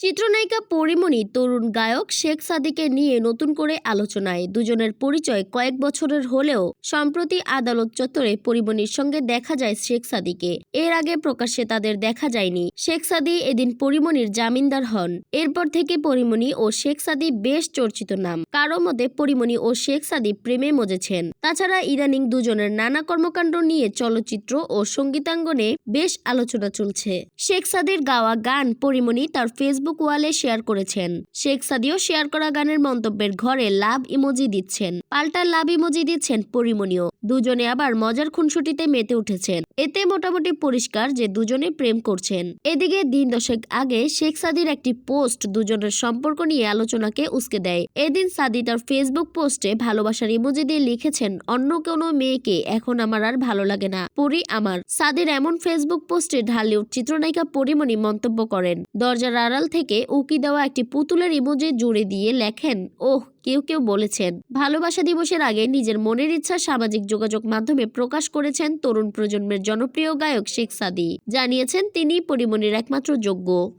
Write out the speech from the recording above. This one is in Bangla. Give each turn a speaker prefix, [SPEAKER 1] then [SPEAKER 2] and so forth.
[SPEAKER 1] চিত্রনায়িকা পরিমণি তরুণ গায়ক শেখ সাদিকে নিয়ে নতুন করে আলোচনায়। দুজনের পরিচয় কয়েক বছরের হলেও সম্প্রতি আদালত চত্বরে পরিমণির সঙ্গে দেখা যায় শেখ সাদিকে। এর আগে প্রকাশ্যে তাদের দেখা যায়নি। শেখ সাদি এদিন পরিমণির জামিনদার হন। এরপর থেকে পরিমণি ও শেখ সাদি বেশ চর্চিত নাম। কারও মতে পরিমণি ও শেখ সাদি প্রেমে মজেছেন। তাছাড়া ইদানিং দুজনের নানা কর্মকাণ্ড নিয়ে চলচ্চিত্র ও সঙ্গীতাঙ্গনে বেশ আলোচনা চলছে। শেখ সাদির গাওয়া গান পরিমণি তার ফেসবুক ওয়ালে শেয়ার করেছেন। শেখ সাদিও শেয়ার করা গানের মন্তব্যের ঘরে লাভ ইমোজি দিচ্ছেন। পাল্টা লাভ ইমোজি দিচ্ছেন পরিমণিও। দুজনে আবার মজার খুনসুটিতে মেতে উঠেছেন। এতে মোটামুটি পরিষ্কার যে দুজনে প্রেম করছেন। এদিকে দিন দশেক আগে শেখ সাদির একটি পোস্ট দুজনের সম্পর্ক নিয়ে আলোচনাকে উস্কে দেয়। এদিন সাদি তার ফেসবুক পোস্টে ভালোবাসার ইমোজি দিয়ে লিখেছেন, অন্য কোনো মেয়েকে এখন আমার আর ভালো লাগে না, পরি আমার। সাদির এমন ফেসবুক পোস্টে ঢালিউড চিত্রনায়িকা পরিমণি মন্তব্য করেন, দরজার আড়াল থেকে উকি দেওয়া একটি পুতুলের ইমোজে জুড়ে দিয়ে লেখেন, ওহ, কেউ কেউ বলেছেন। ভালোবাসা দিবসের আগে নিজের মনের ইচ্ছা সামাজিক যোগাযোগ মাধ্যমে প্রকাশ করেছেন তরুণ প্রজন্মের জনপ্রিয় গায়ক শেখ সাদি। জানিয়েছেন তিনি পরিমণির একমাত্র যোগ্য।